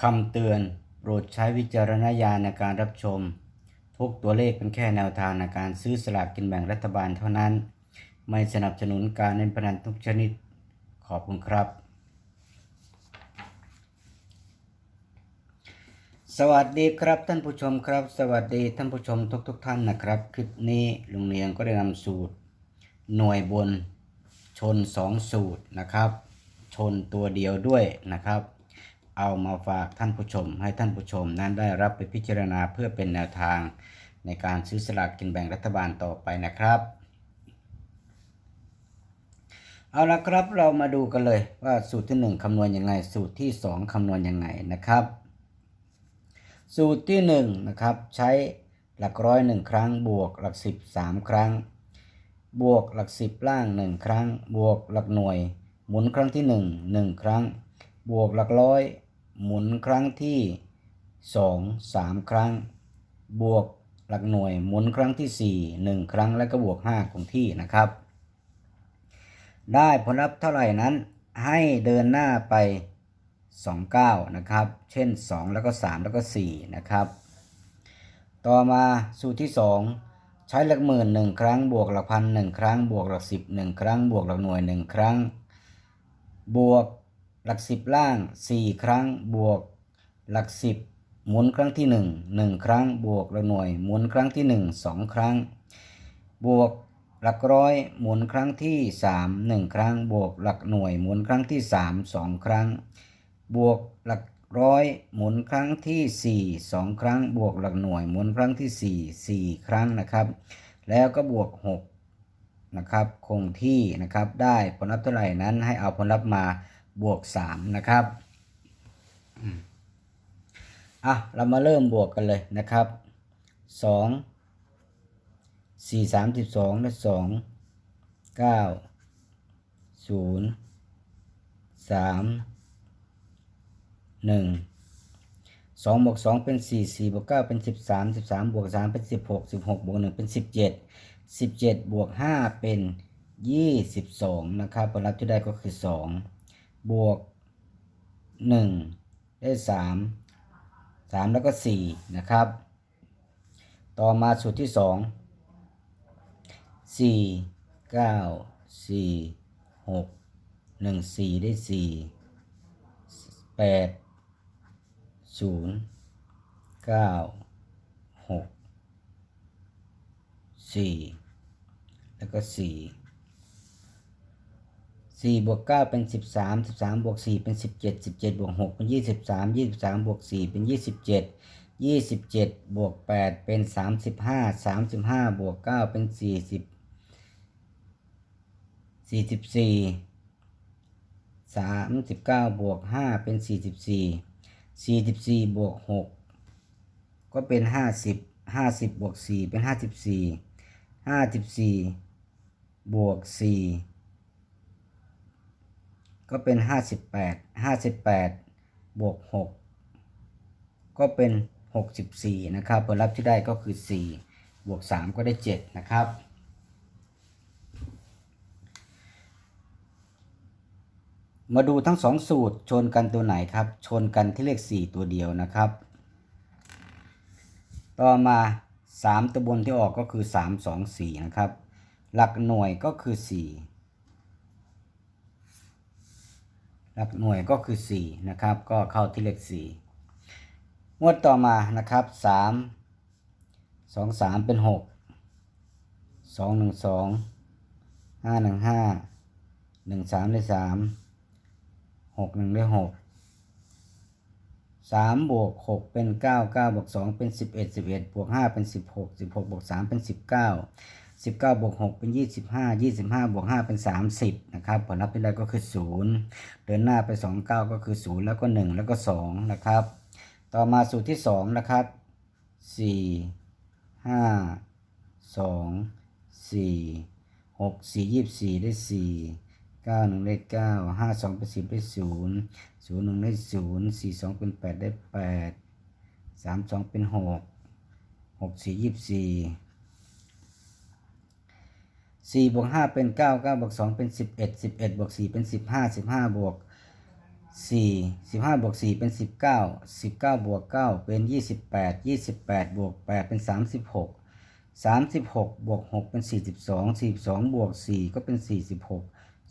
คำเตือนโปรดใช้วิจารณญาณในการรับชม ทุกตัวเลขเป็นแค่แนวทางในการซื้อสลากกินแบ่งรัฐบาลเท่านั้น ไม่สนับสนุนการเล่นพนันทุกชนิด ขอบคุณครับ สวัสดีครับท่านผู้ชมครับ สวัสดีท่านผู้ชมทุกๆทท่านนะครับ คลิปนี้ลุงเลียงก็ได้นำสูตร หน่วยบนชน 2 สูตรนะครับ ชนตัวเดียวด้วยนะครับ เอามาฝากท่านผู้ชม ให้ท่านผู้ชม นั้นได้รับไปพิจารณาเพื่อเป็นแนวทางในการซื้อสลากกินแบ่งรัฐบาลต่อไปนะครับ เอาละครับเรามาดูกันเลยว่าสูตรที่ 1คำนวณยังไง สูตรที่ 2คำนวณยังไงนะครับ สูตรที่1นะครับใช้หลักร้อย 1 ครั้ง บวกหลัก 10 3 ครั้ง บวกหลัก 10 ล่าง 1 ครั้ง บวกหลักหน่วย หมุนครั้งที่ 1 1 ครั้ง บวกหลักร้อย หมุนครั้งที่ 2 3 ครั้ง บวกหลักหน่วยหมุนครั้งที่ 4 1 ครั้งแล้วก็บวก 5 คงที่นะครับ ได้ผลลัพธ์เท่าไหร่นั้นให้เดินหน้าไป 2 9 นะครับ เช่น 2 แล้วก็ 3 แล้วก็ 4 นะครับ ต่อมาสูตรที่ 2 ใช้หลักหมื่น 1 ครั้ง บวกหลักพัน 1 ครั้ง บวกหลัก 10 1 ครั้ง บวกหลักหน่วย 1 ครั้ง บวก หลัก10ล่าง 4 ครั้งบวก หลัก10หมุนครั้งที่ 1 1 ครั้งบวกหลักหน่วย หมุนครั้งที่ 1 2 ครั้ง บวกหลักร้อยหมุนครั้งที่ 3 1 ครั้ง บวกหลักหน่วย หมุนครั้งที่ 3 2 ครั้ง บวกหลักร้อยหมุนครั้งที่ 4 2 ครั้ง บวกหลักหน่วย หมุนครั้งที่ 4 4 ครั้งนะครับ แล้วก็บวก 6 นะครับ คงที่นะครับ ได้ผลลัพธ์เท่าไหร่นั้นให้เอาผลลัพธ์มา บวก3นะครับอะเรามาเริ่มบวกกันเลยนะครับ2สี่สามสิบสองและสองเก้าศูนย์สามหนึ่งสองบวกสองเป็นสี่สี่บวกเก้าเป็นสิบสามสิบสามบวกสามเป็นสิบหกสิบหกบวกหนึ่งเป็นสิบเจ็ดสิบเจ็ดบวกห้าเป็นยี่สิบสองนะครับผลลัพธ์ที่ได้ก็คือสอง บวกหนึ่งได้สามสามแล้วก็สี่นะครับ ต่อมาสูตรที่สองสี่เก้าสี่หกหนึ่งสี่ได้สี่แปดศูนย์เก้าหกสี่แล้วก็สี่ สี่บวกเก้าเป็นสิบสามสิบสามบวกสี่เป็นสิบเจ็ดสิบเจ็ดบวกหกเป็นยี่สิบสามยี่สิบสามบวกสี่เป็นยี่สิบเจ็ดยี่สิบเจ็ดบวกแปดเป็นสามสิบห้าสามสิบห้าบวกเก้าเป็นสี่สิบสี่สิบสี่สามสิบเก้าบวกห้าเป็นสี่สิบสี่สี่สิบสี่บวกหกก็เป็นห้าสิบห้าสิบบวกสี่เป็นห้าสิบสี่ห้าสิบสี่บวกสี่ ก็เป็นห้าสิบแปดห้าสิบแปดบวกหกก็เป็นหกสิบสี่นะครับ ผลลัพธ์ที่ได้ก็คือสี่บวกสามก็ได้เจ็ดนะครับ มาดูทั้งสองสูตรชนกันตัวไหนครับ ชนกันที่เลข 4 ตัวเดียวนะครับ ต่อมา 3 ตัวบนที่ออกก็คือ 3 2 4 นะครับ หลักหน่วยก็คือ 4 หลักหน่วยก็คือ 4 นะครับ ก็เข้าที่เลข 4 งวดต่อมานะครับ 3 2 3 เป็น 6 2 1 2 5 1 5 1 3 ได้3หกหนึ่งได้หกสามบวกหกเป็นเก้าเก้าบวกสองเป็นสิบเอ็ดสิบเอ็ดบวกห้าเป็นสิบหกสิบหกบวกสามเป็นสิ บเก้าสิบเก้าบวกหกเป็นยี่สิบห้ายี่สิบห้าบวกห้าเป็นสามสิบนะครับ ผลลัพธ์ที่ได้ก็คือศูนย์เดินหน้าไปสองเก้าก็คือศูนย์แล้วก็หนึ่งแล้วก็สองนะครับ ต่อมาสูตรที่สองนะครับสี่ห้าสองสี่หกสี่ยี่สี่ได้สี่เก้าหนึ่งได้เก้าห้าสองเป็นสิบได้ศูนย์ศูนย์หนึ่งได้ศูนย์สี่สองเป็นแปดได้แปดสามสองเป็นหกหก สี่บวกห้าเป็นเก้าเก้าบวกสองเป็นสิบเอ็ดสิบเอ็ดบวกสี่เป็นสิบห้าสิบห้าบวกสี่สิบห้าบวกสี่เป็นสิบเก้าสิบเก้าบวกเก้าเป็นยี่สิบแปดยี่สิบแปดบวกแปดเป็นสามสิบหกสามสิบหกบวกหกเป็นสี่สิบสองสี่สิบสองบวกสี่ก็เป็นสี่สิบหก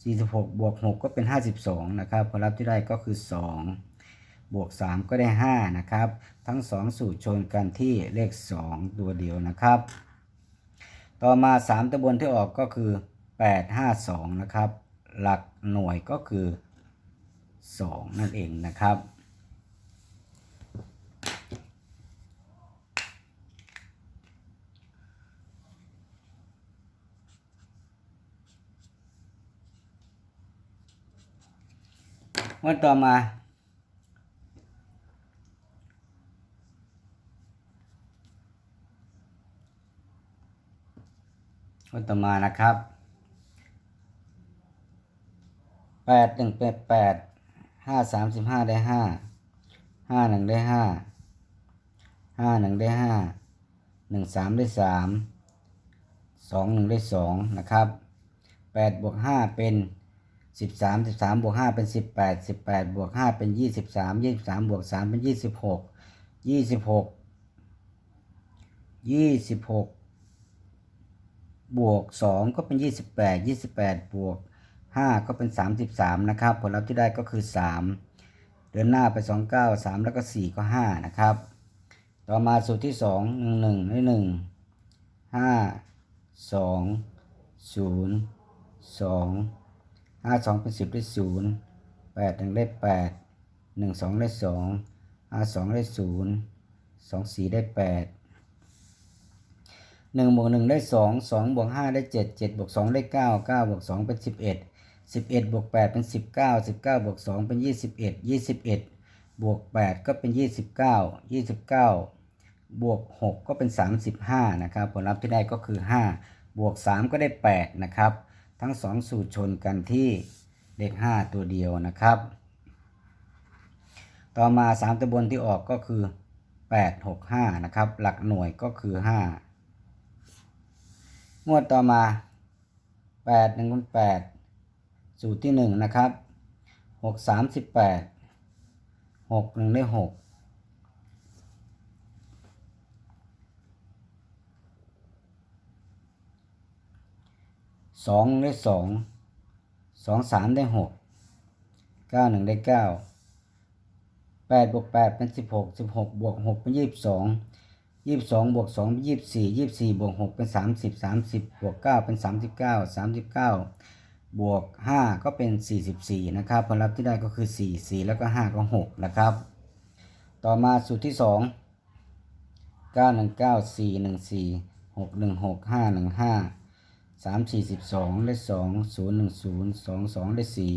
สี่สิบหกบวกหกก็เป็นห้าสิบสองนะครับผลลัพธ์ที่ได้ก็คือสองบวกสามก็ได้ห้านะครับ ทั้งสองสูตรชนกันที่เลขสองตัวเดียวนะครับ ต่อมาสามตัวบนที่ออกก็คือแปดห้าสองนะครับ หลักหน่วยก็คือ 2 นั่นเองนะครับ วันต่อมา วันต่อมานะครับแปดหนึ่งแปดแปดห้าสามสิบห้าได้ห้าห้าหนึ่งได้ห้าห้าหนึ่งได้ห้าหนึ่งสามได้สามสองหนึ่งได้สองนะครับแปดบวกห้าเป็นสิบสามสิบสามบวกห้าเป็นสิบแปดสิบแปดบวกห้าเป็นยี่สิบสามยี่สิบสามบวกสามเป็นยี่สิบหกยี่สิบหกยี่สิบหก บวกสองก็เป็นยี่สิบแปดยี่สิบแปดบวกห้าก็เป็นสามสิบสามนะครับ ผลลัพธ์ที่ได้ก็คือสามเดินหน้าไปสองเก้าสามแล้วก็สี่ก็ห้านะครับ ต่อมาสูตรที่สองหนึ่งหนึ่งได้หนึ่งห้าสองศูนย์สองห้าสองเป็นสิบได้ศูนย์แปดหนึ่งได้แปดหนึ่งสองได้สองห้าสองได้ศูนย์สองสี่ได้แปด หนึ่งบวกหนึ่งได้สองสองบวกห้าได้เจ็ดเจ็ดบวกสองได้เก้าเก้าบวกสองเป็นสิบเอ็ดสิบเอ็ดบวกแปดเป็นสิบเก้าสิบเก้าบวกสองเป็นยี่สิบเอ็ดยี่สิบเอ็ดบวกแปดก็เป็นยี่สิบเก้ายี่สิบเก้าบวกหกก็เป็นสามสิบห้านะครับผลลัพธ์ที่ได้ก็คือห้าบวกสามก็ได้แปดนะครับทั้งสองสูตรชนกันที่เลขห้าตัวเดียวนะครับ ต่อมาสามตัวบนที่ออกก็คือแปดหกห้านะครับหลักหน่วยก็คือห้า งวดต่อมาแปดหนึ่งคูณแปดสูตรที่หนึ่งนะครับหกสามสิบแปดหกหนึ่งได้หกสองได้สองสองสามได้หกเก้าหนึ่งได้เก้าแปดบวกแปดเป็นสิบหกสิบหกบวกหกเป็นยี่สิบสอง ยี่สิบสองบวกสองยี่สิบสี่ยี่สิบสี่บวกหกเป็นสามสิบสามสิบบวกเก้าเป็นสามสิบเก้าสามสิบเก้าบวกห้าก็เป็นสี่สิบสี่นะครับผลลัพธ์ที่ได้ก็คือสี่สี่แล้วก็ห้าก็หกนะครับ ต่อมาสูตรที่สองเก้าหนึ่งเก้าสี่หนึ่งสี่หกหนึ่งหกห้าหนึ่งห้าสามสี่สิบสองได้สองศูนย์หนึ่งศูนย์สองสองได้สี่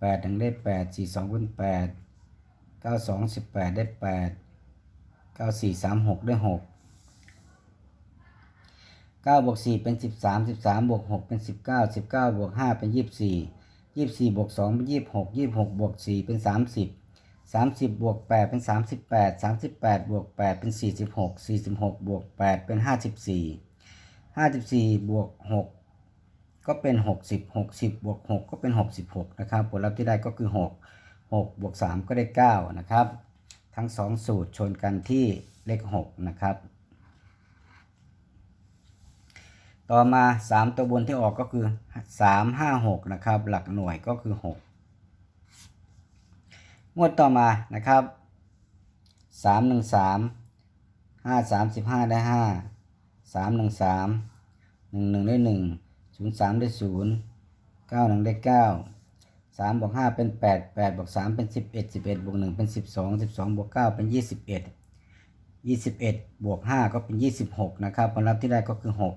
แปดหนึ่งได้แปดสี่สองเป็นแปดเก้าสองสิบแปดได้แปด เก้าสี่สามหกได้หกเก้าบวกสี่เป็นสิบสามสิบสามบวกหกเป็นสิบเก้าสิบเก้าบวกห้าเป็นยี่สิบสี่ยี่สิบสี่บวกสองเป็นยี่สิบหกยี่สิบหกบวกสี่เป็นสามสิบสามสิบบวกแปดเป็นสามสิบแปดสามสิบแปดบวกแปดเป็นสี่สิบหกสี่สิบหกบวกแปดเป็นห้าสิบสี่ห้าสิบสี่บวกหกก็เป็นหกสิบหกสิบบวกหกก็เป็นหกสิบหกนะครับ ผลลัพธ์ที่ได้ก็คือหกหกบวกสามก็ได้เก้านะครับ ทั้งสองสูตรชนกันที่เลขหกนะครับ ต่อมาสามตัวบนที่ออกก็คือสามห้าหกนะครับ หลักหน่วยก็คือหกงวดต่อมานะครับสามหนึ่งสามห้าสามสิบห้าได้ห้าสามหนึ่งสามหนึ่งหนึ่งได้หนึ่งศูนย์สามได้ศูนย์เก้าหนึ่งได้เก้า สามบวกห้าเป็นแปดแปดบวกสามเป็นสิบเอ็ดสิบเอ็ดบวกหนึ่งเป็นสิบสองสิบสองบวกเก้าเป็นยี่สิบเอ็ดยี่สิบเอ็ดบวกห้าก็เป็นยี่สิบหกนะครับผลลัพธ์ที่ได้ก็คือหก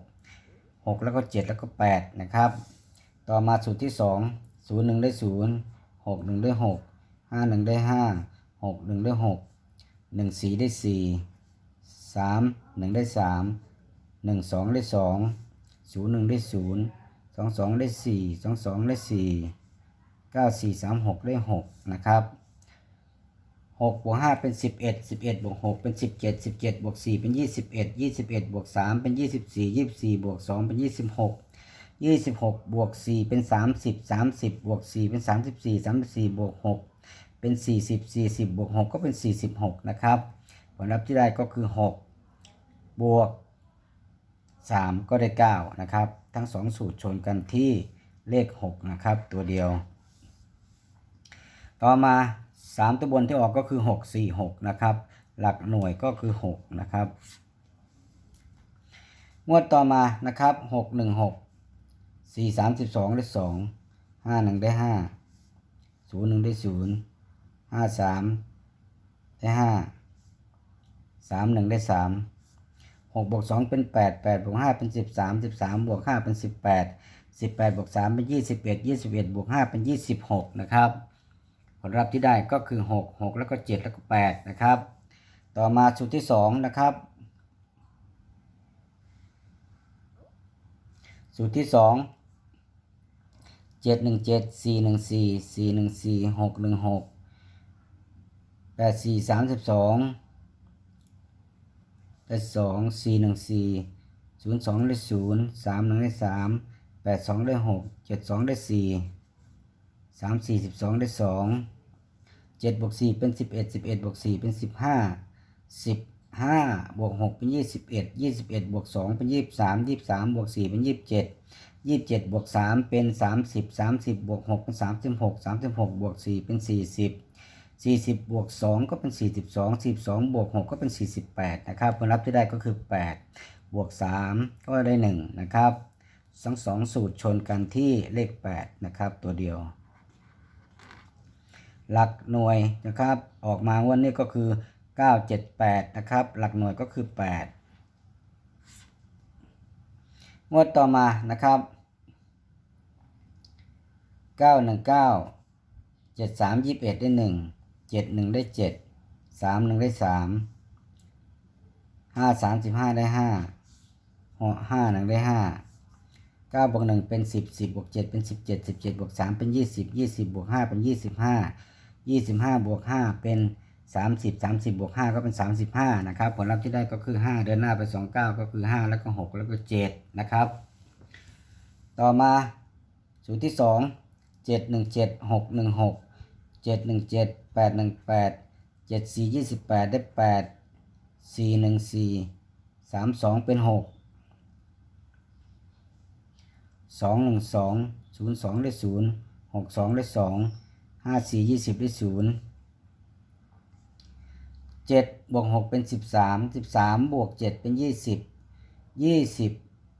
หกแล้วก็เจ็ดแล้วก็แปดนะครับ ต่อมาสูตรที่สองศูนย์หนึ่งได้ศูนย์หกหนึ่งได้หกห้าหนึ่งได้ห้าหกหนึ่งได้หกหนึ่งสี่ได้สี่สามหนึ่งได้สามหนึ่งสองได้สองศูนย์หนึ่งได้ศูนย์สองสองได้สี่สองสองได้สี่ เก้าสี่สามหกได้หกนะครับหกบวกห้าเป็นสิบเอ็ดสิบเอ็ดบวกหกเป็นสิบเจ็ดสิบเจ็ดบวกสี่เป็นยี่สิบเอ็ดยี่สิบเอ็ดบวกสามเป็นยี่สิบสี่ยี่สิบสี่บวกสองเป็นยี่สิบหกยี่สิบหกบวกสี่เป็นสามสิบสามสิบบวกสี่เป็นสามสิบสี่สามสิบสี่บวกหกเป็นสี่สิบสี่สิบบวกหกก็เป็นสี่สิบหกนะครับผลลัพธ์ที่ได้ก็คือหกบวกสามก็ได้เก้านะครับ ทั้งสองสูตรชนกันที่เลขหกนะครับ ตัวเดียว ต่อมา 3 ตัวบนที่ออกก็คือ 6 4 6 นะครับ หลักหน่วยก็คือ 6 นะครับ งวดต่อมานะครับ 6 1 6 4 3 2 ได้ 2 5 1 ได้ 5 0 1 ได้ 0 5 3 ได้ 5 3 1 ได้ 3 6บวก2เป็น 8 8บวก5เป็น 13 13บวก5เป็น 18 18บวก3เป็น 21 21บวก5เป็น 26 นะครับ ลลัพธ์ที่ได้ก็คือ 6 6 แล้วก็ 7 แล้วก็ 8 นะครับ ต่อมาสูตรที่ 2 นะครับ สูตรที่ 2 7 1 7 4 1 4 4 1 4 6 1 6 8 4 32ได้2 4 1 4 0 2 ได้0 3 1 ได้ 3 8 2 ได้ 6 7 2 ได้ 4 3 4 12 ได้ 2 เจ็ดบวกสี่เป็นสิบเอ็ดสิบเอ็ดบวกสี่เป็นสิบห้าสิบห้าบวกหกเป็นยี่สิบเอ็ดยี่สิบเอ็ดบวกสองเป็นยี่สิบสามยี่สิบสามบวกสี่เป็นยี่สิบเจ็ดยี่สิบเจ็ดบวกสามเป็นสามสิบสามสิบบวกหกเป็นสามสิบหกสามสิบหกบวกสี่เป็นสี่สิบสี่สิบบวกสองก็เป็นสี่สิบสองสี่สองบวกหกก็เป็นสี่สิบแปดนะครับผลลัพธ์ที่ได้ก็คือแปดบวกสามก็ได้หนึ่งนะครับทั้งสองสูตรชนกันที่เลขแปดนะครับตัวเดียว หลักหน่วยนะครับออกมางวันนี้ก็คือ 978 นะครับ หลักหน่วยก็คือ 8 งวดต่อมานะครับ 919 73 21 ได้ 1 71 ได้ 7 31 ได้ 3 5 35 ได้5 5 1 ได้5 9บวก1เป็น10 10บวก7เป็น17 17บวก3เป็น20 20บวก5เป็น25 ยี่สิบห้าบวกห้าเป็นสามสิบสามสิบบวกห้าก็เป็นสามสิบห้านะครับ ผลลัพธ์ที่ได้ก็คือห้าเดินหน้าไปสองเก้าก็คือห้าแล้วก็หกแล้วก็เจ็ดนะครับ ต่อมาสูตรที่สองเจ็ดหนึ่งเจ็ดหกหนึ่งหกเจ็ดหนึ่งเจ็ดแปดหนึ่งแปดเจ็ดสี่ยี่สิบแปดได้แปดสี่หนึ่งสี่สามสองเป็นหกสองหนึ่งสองศูนย์สองได้ศูนย์หกสองได้สอง ห้าสี่ยี่สิบได้ศูนย์เจ็ดบวกหกเป็นสิบสามสิบสามบวกเจ็ดเป็นยี่สิบยี่สิบ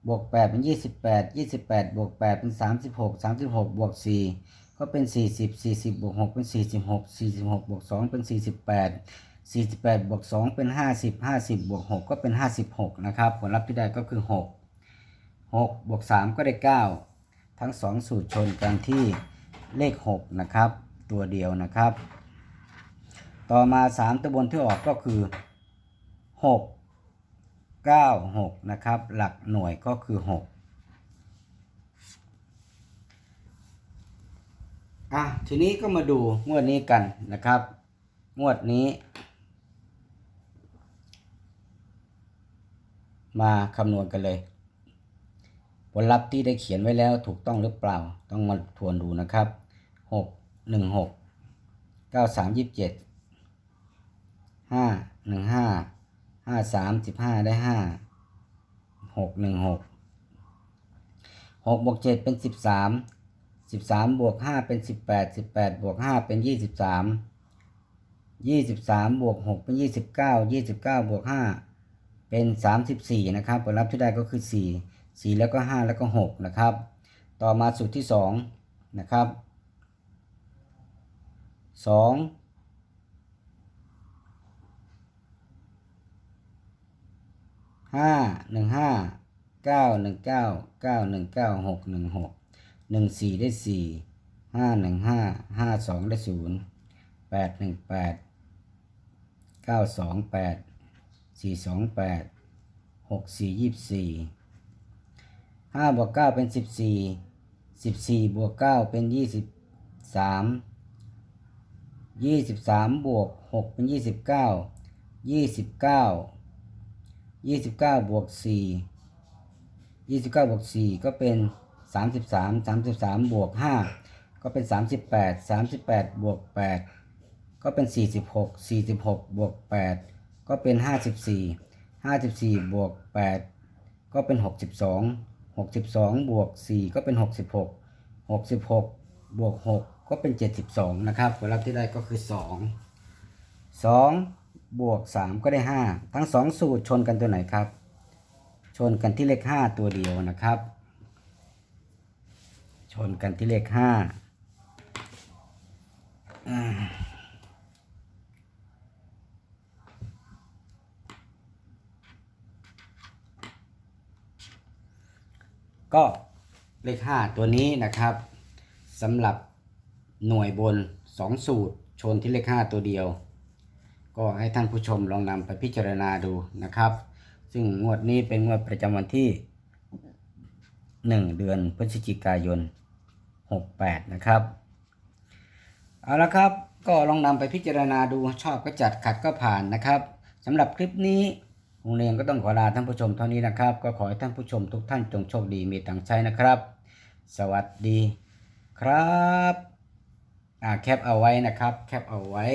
บวกแปดเป็นยี่สิบแปดยี่สิบแปดบวกแปดเป็นสามสิบหกสามสิบหกบวกสี่ก็เป็นสี่สิบสี่สิบบวกหกเป็นสี่สิบหกสี่สิบหกบวกสองเป็นสี่สิบแปดสี่สิบแปดบวกสองเป็นห้าสิบห้าสิบบวกหกก็เป็นห้าสิบหกนะครับ ผลลัพธ์ที่ได้ก็คือหกหกบวกสามก็ได้เก้าทั้งสองสูตรชนกันที่เลขหกนะครับ ตัวเดียวนะครับ ต่อมา 3 ตัวบนที่ออกก็คือ 6 9 6 นะครับ หลักหน่วยก็คือ 6 อะ ทีนี้ก็มาดูงวดนี้กันนะครับ งวดนี้ มาคำนวณกันเลย ผลลัพธ์ที่ได้เขียนไว้แล้วถูกต้องหรือเปล่า ต้องมาทวนดูนะครับ 6 1 6 9 3 27ห้าหนึ่งห้าห้าสามสิบห้าได้ห้าหกหนึ่งหกหกบวกเจ็ดเป็นสิบสามสิบสามบวกห้าเป็นสิบแปดสิบแปดบวกห้าเป็นยี่สิบสามยี่สิบสามบวกหกเป็นยี่สิบเก้ายี่สิบเก้าบวกห้าเป็นสามสิบสี่นะครับผลลัพธ์ที่ได้ก็คือสี่สี่แล้วก็ห้าแล้วก็หกนะครับ ต่อมาสูตรที่สองนะครับ สองห้าหนึ่งห้าเก้าหนึ่งเก้าเก้าหนึ่งเก้าหกหนึ่งหกหนึ่งสี่ได้สี่ห้าหนึ่งห้าห้าสองได้ศูนย์แปดหนึ่งแปดเก้าสองแปดสี่สองแปดหกสี่ยี่สี่ห้าบวกเก้าเป็นสิบสี่สิบสี่บวกเก้าเป็นยี่สิบสาม ยี่สิบสามบวกหกเป็นยี่สิบเก้ายี่สิบเก้ายี่สิบเก้าบวกสี่ยี่สิบเก้าบวกสี่ก็เป็น33 33บวก5ก็เป็น38 38บวก8ก็เป็น46 46บวก8ก็เป็น54 54บวก8ก็เป็น62 62บวก4ก็เป็น66 66บวก6ก็ ก็เป็น 72 นะครับผลลัพธ์ที่ได้ก็คือ 2 2 บวก 3 ก็ได้ 5 ทั้ง 2 สูตรชนกันตัวไหนครับ ชนกันที่เลข 5 ตัวเดียวนะครับ ชนกันที่เลข5อ่าก็เลข 5 ตัวนี้นะครับสำหรับ หน่วยบน 2 สูตร ชนที่เลข 5 ตัวเดียว ก็ให้ท่านผู้ชมลองนำไปพิจารณาดูนะครับ ซึ่งงวดนี้เป็นงวดประจำวันที่ 1 เดือนพฤศจิกายน 68 นะครับ เอาละครับก็ลองนำไปพิจารณาดูชอบก็จัดขัดก็ผ่านนะครับสำหรับคลิปนี้โรงเรียนก็ต้องขอลาท่านผู้ชมเท่านี้นะครับ ก็ขอให้ท่านผู้ชมทุกท่านจงโชคดีมีตังใช้นะครับ สวัสดีครับ แคปเอาไว้นะครับ แคปเอาไว้